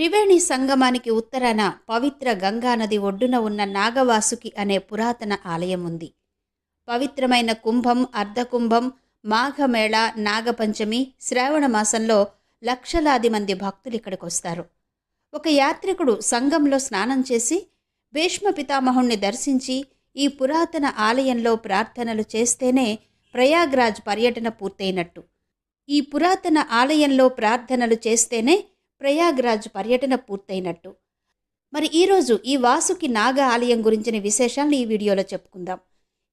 త్రివేణి సంగమానికి ఉత్తరాన పవిత్ర గంగానది ఒడ్డున ఉన్న నాగవాసుకి అనే పురాతన ఆలయం ఉంది పవిత్రమైన కుంభం అర్ధకుంభం మాఘమేళ నాగపంచమి శ్రావణ మాసంలో లక్షలాది మంది భక్తులు ఇక్కడికి వస్తారు ఒక యాత్రికుడు సంగంలో స్నానం చేసి భీష్మ పితామహుణ్ణి దర్శించి ఈ పురాతన ఆలయంలో ప్రార్థనలు చేస్తేనే ప్రయాగ్రాజ్ పర్యటన పూర్తయినట్టు. ఈ పురాతన ఆలయంలో ప్రార్థనలు చేస్తేనే ప్రయాగ్రాజ్ పర్యటన పూర్తయినట్టు. మరి ఈరోజు ఈ వాసుకి నాగ ఆలయం గురించిన విశేషాలను ఈ వీడియోలో చెప్పుకుందాం.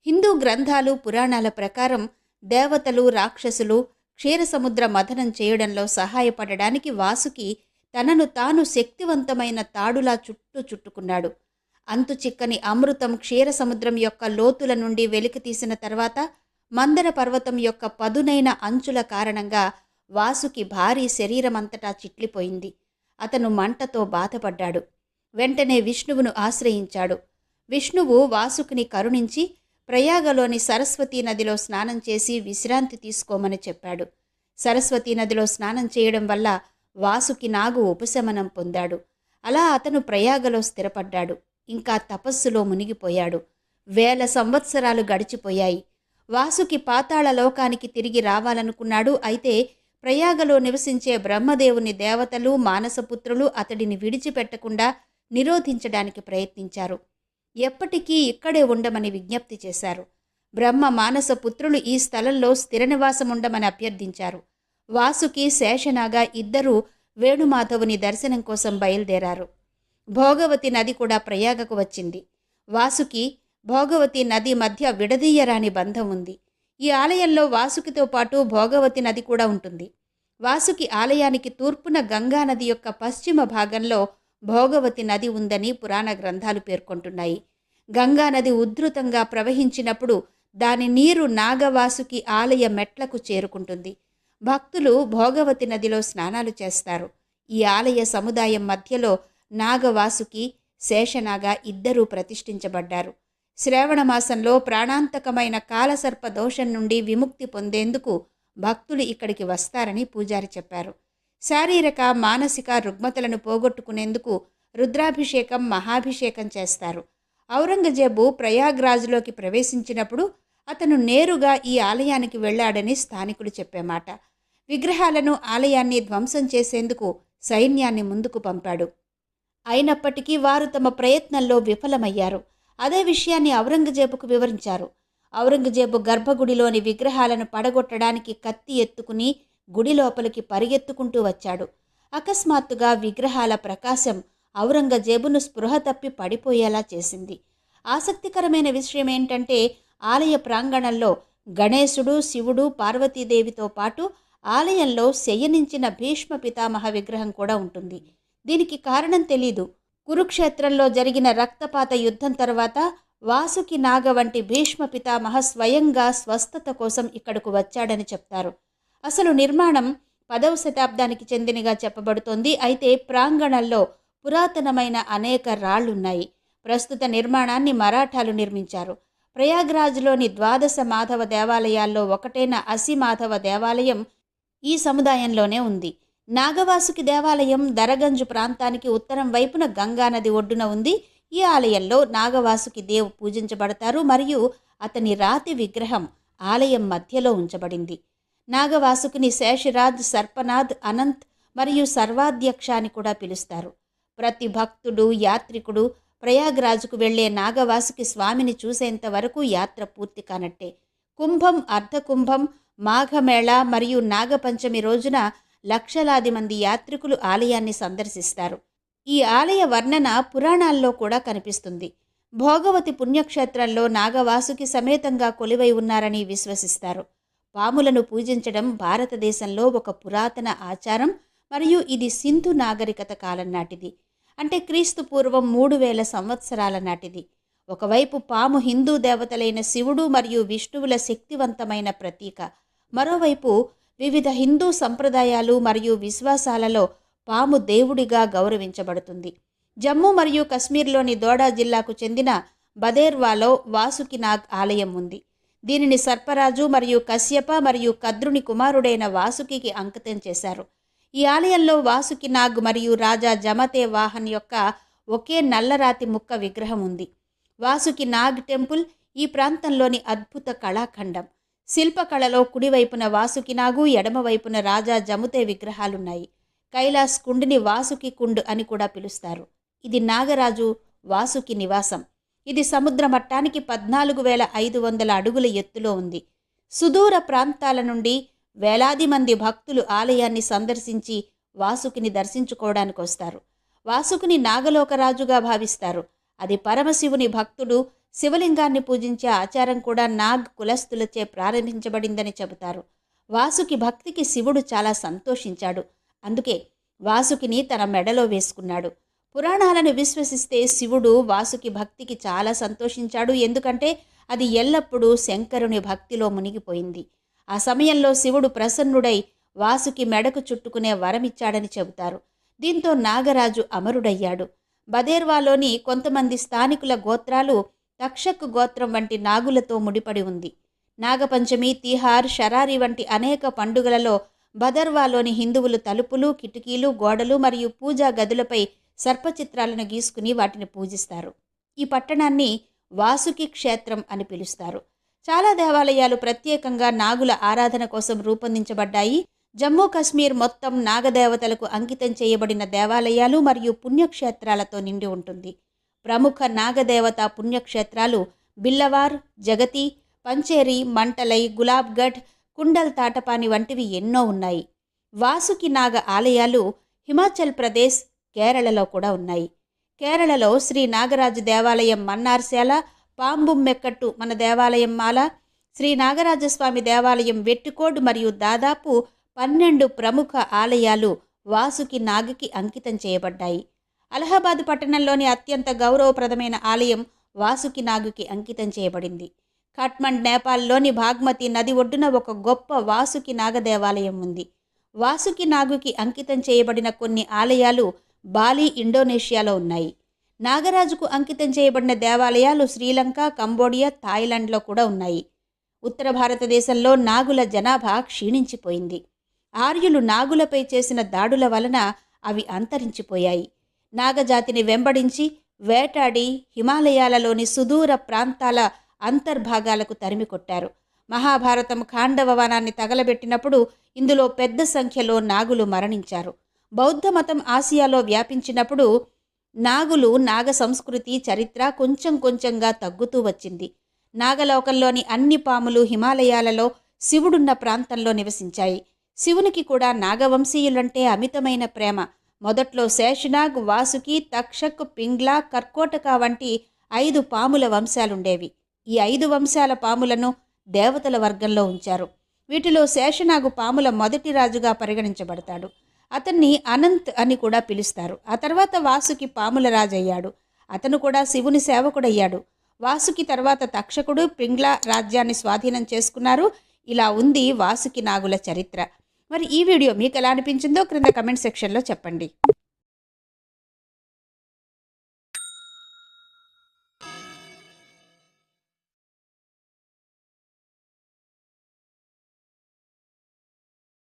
హిందూ గ్రంథాలు పురాణాల ప్రకారం దేవతలు రాక్షసులు క్షీరసముద్ర మథనం చేయడంలో సహాయపడడానికి వాసుకి తనను తాను శక్తివంతమైన తాడులా చుట్టూ చుట్టుకున్నాడు. అంతు చిక్కని అమృతం క్షీరసముద్రం యొక్క లోతుల నుండి వెలికి తీసిన తర్వాత మందర పర్వతం యొక్క పదునైన అంచుల కారణంగా వాసుకి భారీ శరీరమంతటా చిట్లిపోయింది. అతను మంటతో బాధపడ్డాడు. వెంటనే విష్ణువును ఆశ్రయించాడు. విష్ణువు వాసుకిని కరుణించి ప్రయాగలోని సరస్వతీ నదిలో స్నానం చేసి విశ్రాంతి తీసుకోమని చెప్పాడు. సరస్వతీ నదిలో స్నానం చేయడం వల్ల వాసుకి నాగు ఉపశమనం పొందాడు. అలా అతను ప్రయాగలో స్థిరపడ్డాడు. ఇంకా తపస్సులో మునిగిపోయాడు. వేల సంవత్సరాలు గడిచిపోయాయి. వాసుకి పాతాళ లోకానికి తిరిగి రావాలనుకున్నాడు. అయితే ప్రయాగలో నివసించే బ్రహ్మదేవుని దేవతలు మానసపుత్రులు అతడిని విడిచిపెట్టకుండా నిరోధించడానికి ప్రయత్నించారు. ఎప్పటికీ ఇక్కడే ఉండమని విజ్ఞప్తి చేశారు. బ్రహ్మ మానస పుత్రులు ఈ స్థలంలో స్థిర నివాసం ఉండమని అభ్యర్థించారు. వాసుకి శేషనాగా ఇద్దరూ వేణుమాధవుని దర్శనం కోసం బయలుదేరారు. భోగవతి నది కూడా ప్రయాగకు వచ్చింది. వాసుకి భోగవతి నది మధ్య విడదీయరాని బంధం ఉంది. ఈ ఆలయంలో వాసుకితో పాటు భోగవతి నది కూడా ఉంటుంది. వాసుకి ఆలయానికి తూర్పున గంగా నది యొక్క పశ్చిమ భాగంలో భోగవతి నది ఉందని పురాణ గ్రంథాలు పేర్కొంటున్నాయి. గంగా నది ఉధృతంగా ప్రవహించినప్పుడు దాని నీరు నాగవాసుకి ఆలయ మెట్లకు చేరుకుంటుంది. భక్తులు భోగవతి నదిలో స్నానాలు చేస్తారు. ఈ ఆలయ సముదాయం మధ్యలో నాగవాసుకి శేషనాగ ఇద్దరూ ప్రతిష్ఠించబడ్డారు. శ్రావణ మాసంలో ప్రాణాంతకమైన కాలసర్ప దోషం నుండి విముక్తి పొందేందుకు భక్తులు ఇక్కడికి వస్తారని పూజారి చెప్పారు. శారీరక మానసిక రుగ్మతలను పోగొట్టుకునేందుకు రుద్రాభిషేకం మహాభిషేకం చేస్తారు. ఔరంగజేబు ప్రయాగ్రాజ్లోకి ప్రవేశించినప్పుడు అతను నేరుగా ఈ ఆలయానికి వెళ్ళాడని స్థానికులు చెప్పేమాట. విగ్రహాలను ఆలయాన్ని ధ్వంసం చేసేందుకు సైన్యాన్ని ముందుకు పంపాడు. అయినప్పటికీ వారు తమ ప్రయత్నంలో విఫలమయ్యారు. అదే విషయాన్ని ఔరంగజేబుకు వివరించారు. ఔరంగజేబు గర్భగుడిలోని విగ్రహాలను పడగొట్టడానికి కత్తి ఎత్తుకుని గుడి లోపలికి పరిగెత్తుకుంటూ వచ్చాడు. అకస్మాత్తుగా విగ్రహాల ప్రకాశం ఔరంగజేబును స్పృహ తప్పి పడిపోయేలా చేసింది. ఆసక్తికరమైన విషయం ఏంటంటే ఆలయ ప్రాంగణంలో గణేశుడు శివుడు పార్వతీదేవితో పాటు ఆలయంలో శయనించిన భీష్మ పితామహ విగ్రహం కూడా ఉంటుంది. దీనికి కారణం తెలీదు. కురుక్షేత్రంలో జరిగిన రక్తపాత యుద్ధం తర్వాత వాసుకి నాగ వంటి భీష్మ పితామహ స్వయంగా స్వస్థత కోసం ఇక్కడకు వచ్చాడని చెప్తారు. అసలు నిర్మాణం పదవ శతాబ్దానికి చెందినగా చెప్పబడుతోంది. అయితే ప్రాంగణంలో పురాతనమైన అనేక రాళ్ళున్నాయి ప్రస్తుత నిర్మాణాన్ని మరాఠాలు నిర్మించారు. ప్రయాగ్రాజ్లోని ద్వాదశ మాధవ దేవాలయాల్లో ఒకటైన అసిమాధవ దేవాలయం ఈ సముదాయంలోనే ఉంది. నాగవాసుకి దేవాలయం దరగంజు ప్రాంతానికి ఉత్తరం వైపున గంగానది ఒడ్డున ఉంది. ఈ ఆలయంలో నాగవాసుకి దేవు పూజించబడతారు మరియు అతని రాతి విగ్రహం ఆలయం మధ్యలో ఉంచబడింది. నాగవాసుకుని శేషరాజ్ సర్పనాథ్ అనంత్ మరియు సర్వాధ్యక్ష అని కూడా పిలుస్తారు. ప్రతి భక్తుడు యాత్రికుడు ప్రయాగ్రాజుకు వెళ్ళే నాగవాసుకి స్వామిని చూసేంత వరకు యాత్ర పూర్తి కానట్టే. కుంభం అర్ధకుంభం మాఘమేళ మరియు నాగపంచమి రోజున లక్షలాది మంది యాత్రికులు ఆలయాన్ని సందర్శిస్తారు. ఈ ఆలయ వర్ణన పురాణాల్లో కూడా కనిపిస్తుంది. భోగవతి పుణ్యక్షేత్రంలో నాగవాసుకి సమేతంగా కొలువై ఉన్నారని విశ్వసిస్తారు. పాములను పూజించడం భారతదేశంలో ఒక పురాతన ఆచారం మరియు ఇది సింధు నాగరికత కాలం నాటిది. అంటే క్రీస్తు పూర్వం మూడు వేల సంవత్సరాల నాటిది. ఒకవైపు పాము హిందూ దేవతలైన శివుడు మరియు విష్ణువుల శక్తివంతమైన ప్రతీక. మరోవైపు వివిధ హిందూ సంప్రదాయాలు మరియు విశ్వాసాలలో పాము దేవుడిగా గౌరవించబడుతుంది. జమ్మూ మరియు కశ్మీర్లోని దోడా జిల్లాకు చెందిన బదేర్వాలో వాసుకినాగ్ ఆలయం ఉంది. దీనిని సర్పరాజు మరియు కశ్యప మరియు కద్రుని కుమారుడైన వాసుకికి అంకితం చేశారు. ఈ ఆలయంలో వాసుకినాగ్ మరియు రాజా జమతే వాహన్ యొక్క ఒకే నల్లరాతి ముక్క విగ్రహం ఉంది. వాసుకి నాగ్ టెంపుల్ ఈ ప్రాంతంలోని అద్భుత కళాఖండం. శిల్పకళలో కుడివైపున వాసుకినాగు ఎడమవైపున రాజా జముతే విగ్రహాలున్నాయి. కైలాస్ కుండిని వాసుకి కుండ్ అని కూడా పిలుస్తారు. ఇది నాగరాజు వాసుకి నివాసం. ఇది సముద్ర మట్టానికి పద్నాలుగు వేల ఐదు వందల అడుగుల ఎత్తులో ఉంది. సుదూర ప్రాంతాల నుండి వేలాది మంది భక్తులు ఆలయాన్ని సందర్శించి వాసుకిని దర్శించుకోవడానికి వస్తారు. వాసుకుని నాగలోకరాజుగా భావిస్తారు. అది పరమశివుని భక్తుడు శివలింగాన్ని పూజించే ఆచారం కూడా నాగ్ కులస్తులచే ప్రారంభించబడిందని చెబుతారు. వాసుకి భక్తికి శివుడు చాలా సంతోషించాడు. అందుకే వాసుకిని తన మెడలో వేసుకున్నాడు. పురాణాలను విశ్వసిస్తే శివుడు వాసుకి భక్తికి చాలా సంతోషించాడు. ఎందుకంటే అది ఎల్లప్పుడూ శంకరుని భక్తిలో మునిగిపోయింది. ఆ సమయంలో శివుడు ప్రసన్నుడై వాసుకి మెడకు చుట్టుకునే వరమిచ్చాడని చెబుతారు. దీంతో నాగరాజు అమరుడయ్యాడు. బదేర్వాలోని కొంతమంది స్థానికుల గోత్రాలు తక్షక్ గోత్రం వంటి నాగులతో ముడిపడి ఉంది. నాగపంచమి తిహార్ షరారి వంటి అనేక పండుగలలో భదర్వాలోని హిందువులు తలుపులు కిటికీలు గోడలు మరియు పూజా గదులపై సర్పచిత్రాలను గీసుకుని వాటిని పూజిస్తారు. ఈ పట్టణాన్ని వాసుకి క్షేత్రం అని పిలుస్తారు. చాలా దేవాలయాలు ప్రత్యేకంగా నాగుల ఆరాధన కోసం రూపొందించబడ్డాయి. జమ్మూ కాశ్మీర్ మొత్తం నాగదేవతలకు అంకితం చేయబడిన దేవాలయాలు మరియు పుణ్యక్షేత్రాలతో నిండి ఉంటుంది. ప్రముఖ నాగదేవత పుణ్యక్షేత్రాలు బిల్లవార్ జగతి పంచేరి మంటలై గులాబ్గఢ్ కుండల్ తాటపాని వంటివి ఎన్నో ఉన్నాయి. వాసుకి నాగ ఆలయాలు హిమాచల్ ప్రదేశ్ కేరళలో కూడా ఉన్నాయి. కేరళలో శ్రీ నాగరాజు దేవాలయం మన్నార్శాల పాంబుమ్మెక్కట్టు మన దేవాలయం మాల శ్రీ నాగరాజస్వామి దేవాలయం వెట్టుకోడ్ మరియు దాదాపు పన్నెండు ప్రముఖ ఆలయాలు వాసుకి నాగకి అంకితం చేయబడ్డాయి. అలహాబాద్ పట్టణంలోని అత్యంత గౌరవప్రదమైన ఆలయం వాసుకి నాగుకి అంకితం చేయబడింది. ఖాట్మండ్ నేపాల్లోని భాగ్మతి నది ఒడ్డున ఒక గొప్ప వాసుకి నాగ దేవాలయం ఉంది. వాసుకి నాగుకి అంకితం చేయబడిన కొన్ని ఆలయాలు బాలి ఇండోనేషియాలో ఉన్నాయి. నాగరాజుకు అంకితం చేయబడిన దేవాలయాలు శ్రీలంక కంబోడియా థాయిలాండ్లో కూడా ఉన్నాయి. ఉత్తర భారతదేశంలో నాగుల జనాభా క్షీణించిపోయింది. ఆర్యులు నాగులపై చేసిన దాడుల వలన అవి అంతరించిపోయాయి. నాగజాతిని వెంబడించి వేటాడి హిమాలయాలలోని సుదూర ప్రాంతాల అంతర్భాగాలకు తరిమి కొట్టారు. మహాభారతం ఖాండవ వనాన్ని తగలబెట్టినప్పుడు ఇందులో పెద్ద సంఖ్యలో నాగులు మరణించారు. బౌద్ధ మతం ఆసియాలో వ్యాపించినప్పుడు నాగులు నాగ సంస్కృతి చరిత్ర కొంచెం కొంచెంగా తగ్గుతూ వచ్చింది. నాగలోకంలోని అన్ని పాములు హిమాలయాలలో శివుడున్న ప్రాంతంలో నివసించాయి. శివునికి కూడా నాగవంశీయులంటే అమితమైన ప్రేమ. మొదట్లో శేషనాగ్ వాసుకి తక్షక్ పింగ్లా కర్కోటక వంటి ఐదు పాముల వంశాలుండేవి. ఈ ఐదు వంశాల పాములను దేవతల వర్గంలో ఉంచారు. వీటిలో శేషనాగు పాముల మొదటి రాజుగా పరిగణించబడతాడు. అతన్ని అనంత్ అని కూడా పిలుస్తారు. ఆ తర్వాత వాసుకి పాముల రాజయ్యాడు. అతను కూడా శివుని సేవకుడయ్యాడు. వాసుకి తర్వాత తక్షకుడు పింగ్లా రాజ్యాన్ని స్వాధీనం చేసుకున్నారు. ఇలా ఉంది వాసుకి నాగుల చరిత్ర. మరి ఈ వీడియో మీకు ఎలా అనిపించిందో క్రింద కమెంట్ సెక్షన్లో చెప్పండి.